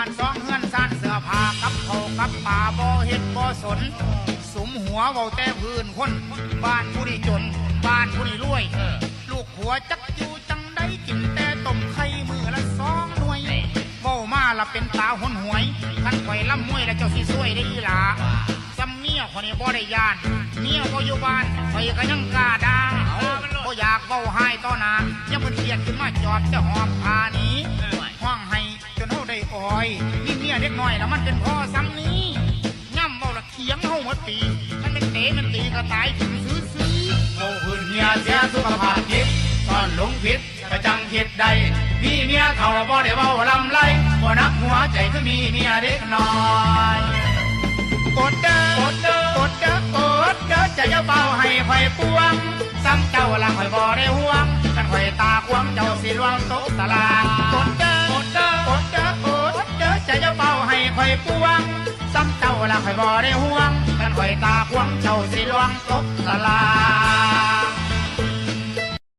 านสองเฮือนซ่านเสื้อผ้ากับเขาวกับป่าบ่เฮ็ดบ่สน สุมหัวเว้าแต่พื้นคน บ้านผู้นี้จน บ้านผู้นี้รวย ลูกหัวจักอยู่จังได้กินแต่ต้มไข่มือละสองหน่วยเว้ามาละเป็นตาหนหวยคันข่อยล่ำมวยแล้วเจ้าสิซวยได้อีหลาจำเมียคนนี้บ่ได้ยานเมียบ่อยู่บ้านข่อยก็ยังกล้าด่าบ่อยากเว้าให้ต่อหน้ายังเป็นเกียดขึ้นมาจอดจะหอบพาหนี้ อยนี่เมียเด็กน้อยแล้วมันเป็นพ่อซ้ำนี้ย่ำเบาละเถียงเฮาหมดปีมันเป็นเตะมันตีก็ตายถึงซื้อซื้อโอ้หืนเมียเสียสุขภาพจิตตอนหลงผิดกระจังผิดใดมีเมียเท่าบ่ได้เว้าลำไรบ่นักหัวใจคือมีเมียเด็กน้อยกดเด้อกดเด้อกดเด้อกดเด้อจะอย่าเบาให้ข่อยปวงซ้ำเจ้าละข่อยบ่ได้ห่วงกันข่อยตาควงเจ้าสิลวงตกตาราดกดเด้อ ข่อยปวงซ้ำเจ้าละข่อยบ่ได้ห่วงกันข่อยตาควงเจ้าสิลวงตกสลา